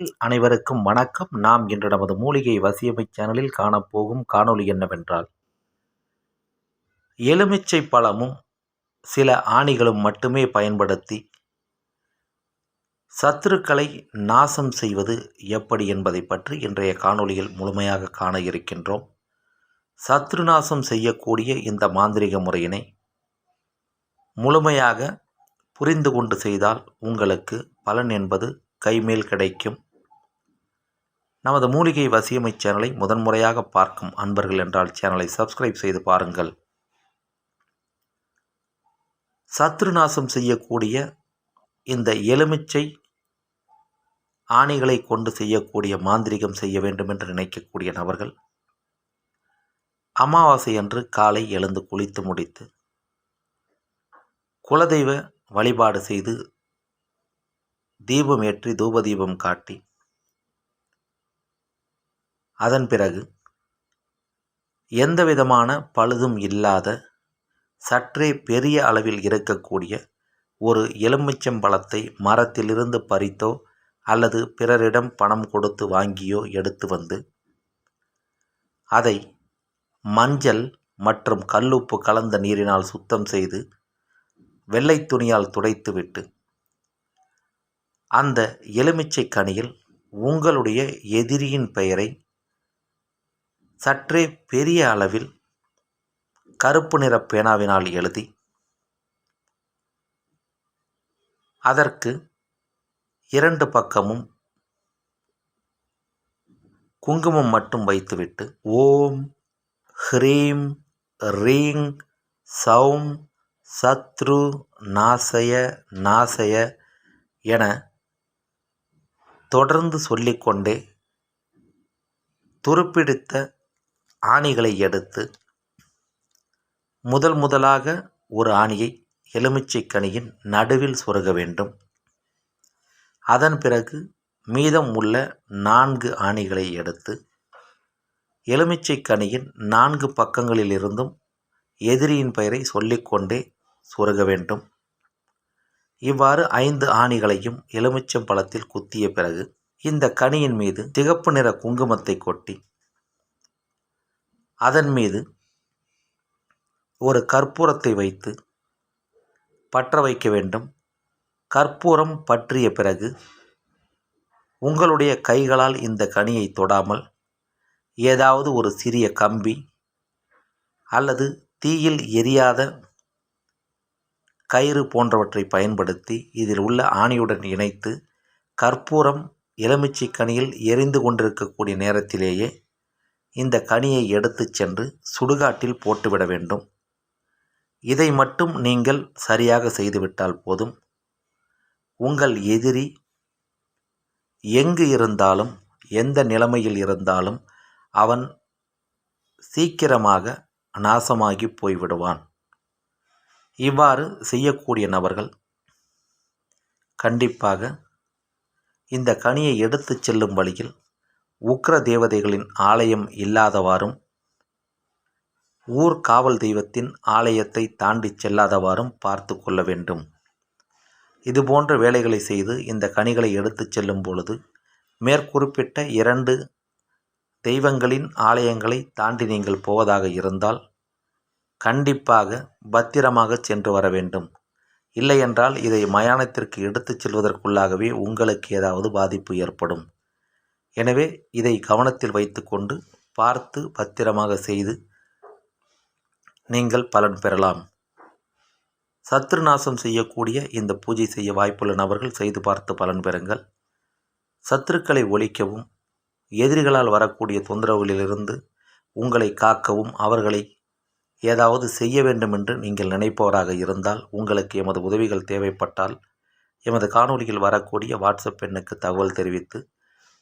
அனைவருக்கும் வணக்கம். நாம் இன்று நமது மூலிகை வசியமை சேனலில் காணப்போகும் காணொளி என்னவென்றால் எலுமிச்சை பழமும் சில ஆணிகளும் மட்டுமே பயன்படுத்தி சத்துருக்களை நாசம் செய்வது எப்படி என்பதை பற்றி இன்றைய காணொளியில் முழுமையாக காண இருக்கின்றோம். சத்ரு நாசம் செய்யக்கூடிய இந்த மாந்திரிக முறையினை முழுமையாக புரிந்து கொண்டு செய்தால் உங்களுக்கு பலன் என்பது கைமேல் கிடைக்கும். நமது மூலிகை வசியமை சேனலை முதன்முறையாக பார்க்கும் அன்பர்கள் என்றால் சேனலை சப்ஸ்கிரைப் செய்து பாருங்கள். சத்ரு நாசம் செய்யக்கூடிய இந்த எலுமிச்சை ஆணிகளை கொண்டு செய்யக்கூடிய மாந்திரிகம் செய்ய வேண்டும் என்று நினைக்கக்கூடிய நபர்கள் அமாவாசை அன்று காலை எழுந்து குளித்து முடித்து குலதெய்வ வழிபாடு செய்து தீபம் ஏற்றி தூபதீபம் காட்டி அதன் பிறகு எந்த விதமான பழுதும் இல்லாத சற்றே பெரிய அளவில் இருக்கக்கூடிய ஒரு எலுமிச்சம்பழத்தை மரத்திலிருந்து பறித்தோ அல்லது பிறரிடம் பணம் கொடுத்து வாங்கியோ எடுத்து வந்து அதை மஞ்சள் மற்றும் கல்லுப்பு கலந்த நீரினால் சுத்தம் செய்து வெள்ளை துணியால் துடைத்துவிட்டு அந்த எலுமிச்சை கனியில் உங்களுடைய எதிரியின் பெயரை சற்றே பெரிய அளவில் கருப்பு நிற பேனாவினால் எழுதி அதற்கு இரண்டு பக்கமும் குங்குமம் மட்டும் வைத்துவிட்டு ஓம் ஹ்ரீம் ரீங் சௌம் சத்ரு நாசய நாசய என தொடர்ந்து சொல்லிக்கொண்டே துருப்பிடித்த ஆணிகளை எடுத்து முதல் முதலாக ஒரு ஆணியை எலுமிச்சை கனியின் நடுவில் சொருக வேண்டும். அதன் பிறகு மீதம் உள்ள நான்கு ஆணிகளை எடுத்து எலுமிச்சை கனியின் நான்கு பக்கங்களிலிருந்தும் எதிரியின் பெயரை சொல்லிக்கொண்டே சொருக வேண்டும். இவ்வாறு ஐந்து ஆணிகளையும் எலுமிச்சம் பழத்தில் குத்திய பிறகு இந்த கனியின் மீது சிகப்பு நிற குங்குமத்தை கொட்டி அதன் மீது ஒரு கற்பூரத்தை வைத்து பற்ற வைக்க வேண்டும். கற்பூரம் பற்றிய பிறகு உங்களுடைய கைகளால் இந்த கனியை தொடாமல் ஏதாவது ஒரு சிறிய கம்பி அல்லது தீயில் எரியாத கயிறு போன்றவற்றை பயன்படுத்தி இதில் உள்ள ஆணியுடன் இணைத்து கற்பூரம் எலுமிச்சை கனியில் எரிந்து கொண்டிருக்கக்கூடிய நேரத்திலேயே இந்த கனியை எடுத்துச் சென்று சுடுகாட்டில் போட்டுவிட வேண்டும். இதை மட்டும் நீங்கள் சரியாக செய்துவிட்டால் போதும். உங்கள் எதிரி எங்கு இருந்தாலும் எந்த நிலைமையில் இருந்தாலும் அவன் சீக்கிரமாக நாசமாகி போய்விடுவான். இவ்வாறு செய்யக்கூடிய நபர்கள் கண்டிப்பாக இந்த கனியை எடுத்துச் செல்லும் வழியில் உக்ர தேவதைகளின் ஆலயம் இல்லாதவாறும் ஊர் காவல் தெய்வத்தின் ஆலயத்தை தாண்டி செல்லாதவாறும் பார்த்து கொள்ள வேண்டும். இதுபோன்ற வேலைகளை செய்து இந்த கனிகளை எடுத்துச் செல்லும் பொழுது மேற்குறிப்பிட்ட இரண்டு தெய்வங்களின் ஆலயங்களை தாண்டி நீங்கள் போவதாக இருந்தால் கண்டிப்பாக பத்திரமாக சென்று வர வேண்டும். இல்லையென்றால் இதை மயானத்திற்கு எடுத்துச் செல்வதற்குள்ளாகவே உங்களுக்கு ஏதாவது பாதிப்பு ஏற்படும். எனவே இதை கவனத்தில் வைத்துக்கொண்டு பார்த்து பத்திரமாக செய்து நீங்கள் பலன் பெறலாம். சத்ரு நாசம் செய்யக்கூடிய இந்த பூஜை செய்ய வாய்ப்புள்ள நபர்கள் செய்து பார்த்து பலன் பெறுங்கள். சத்துருக்களை ஒழிக்கவும் எதிரிகளால் வரக்கூடிய தொந்தரவுகளிலிருந்து உங்களை காக்கவும் அவர்களை ஏதாவது செய்ய வேண்டும் என்று நீங்கள் நினைப்பவராக இருந்தால் உங்களுக்கு எமது உதவிகள் தேவைப்பட்டால் எமது காணொலியில் வரக்கூடிய வாட்ஸ்அப் எண்ணுக்கு தகவல் தெரிவித்து